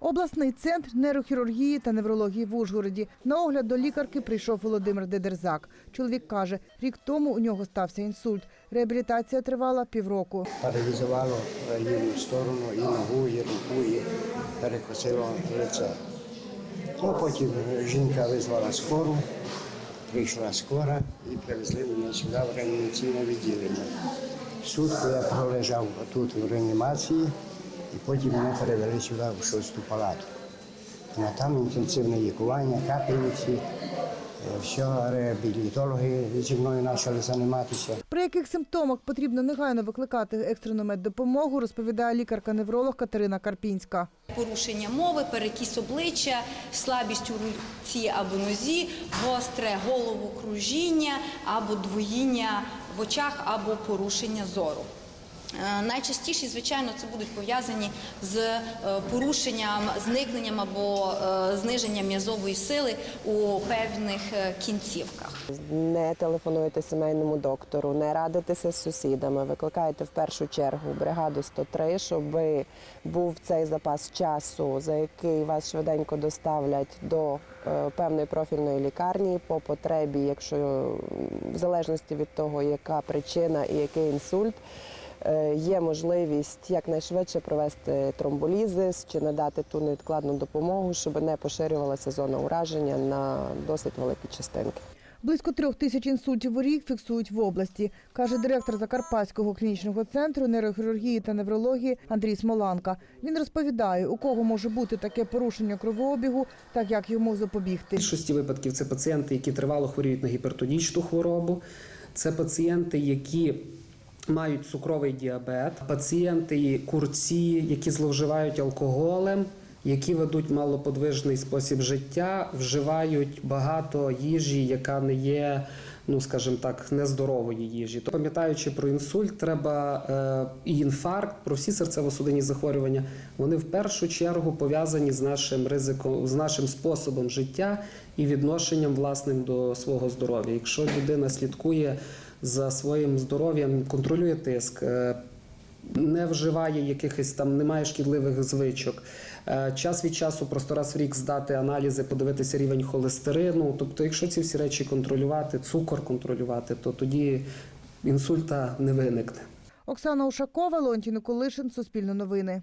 Обласний центр нейрохірургії та неврології в Ужгороді. На огляд до лікарки прийшов Володимир Дедерзак. Чоловік каже, рік тому у нього стався інсульт. Реабілітація тривала півроку. паралізувало ліву сторону, і ногу, і руку, і перекосило лице. Ну, потім жінка визвала скору, прийшла скора і привезли мене сюди в реанімаційне відділення. Сутку я пролежав тут в реанімації, і потім мене перевели сюди в шосту палату. А там інтенсивне лікування, капельниці, е, все, реабілітологи зі мною почали займатися. При яких симптомах потрібно негайно викликати екстрену меддопомогу, розповідає лікарка-невролог Катерина Карпінська. порушення мови, перекіс обличчя, слабість у руці або нозі, гостре головокружіння або двоїння в очах або порушення зору. Е, Найчастіше, звичайно, це будуть пов'язані з е, порушенням, зникненням або е, зниженням м'язової сили у певних кінцівках. Не телефонуєте сімейному доктору, не радитеся з сусідами. Викликаєте в першу чергу бригаду 103, щоб був цей запас часу, за який вас швиденько доставлять до певної профільної лікарні по потребі, якщо в залежності від того, яка причина і який інсульт. Е, Є можливість якнайшвидше провести тромболізис чи надати ту невідкладну допомогу, щоб не поширювалася зона ураження на досить великі частинки. Близько трьох тисяч інсультів у рік фіксують в області, каже директор Закарпатського клінічного центру нейрохірургії та неврології Андрій Смоланка. Він розповідає, у кого може бути таке порушення кровообігу, так як йому запобігти. Більшості випадків це пацієнти, які тривало хворіють на гіпертонічну хворобу, це пацієнти, які мають цукровий діабет, пацієнти курці, які зловживають алкоголем, які ведуть малоподвижний спосіб життя, вживають багато їжі, яка не є. Ну, скажімо так, нездорової їжі. То пам'ятаючи про інсульт, треба е, і інфаркт, про всі серцево-судинні захворювання. Вони в першу чергу пов'язані з нашим ризиком, з нашим способом життя і відношенням власним до свого здоров'я. Якщо людина слідкує за своїм здоров'ям, контролює тиск. е, не вживає якихось там, немає шкідливих звичок. Е, Час від часу просто раз в рік здати аналізи, подивитися рівень холестерину. Тобто, якщо ці всі речі контролювати, цукор контролювати, то тоді інсульта не виникне. Оксана Ушакова, Леонтій Николишин, Суспільне новини.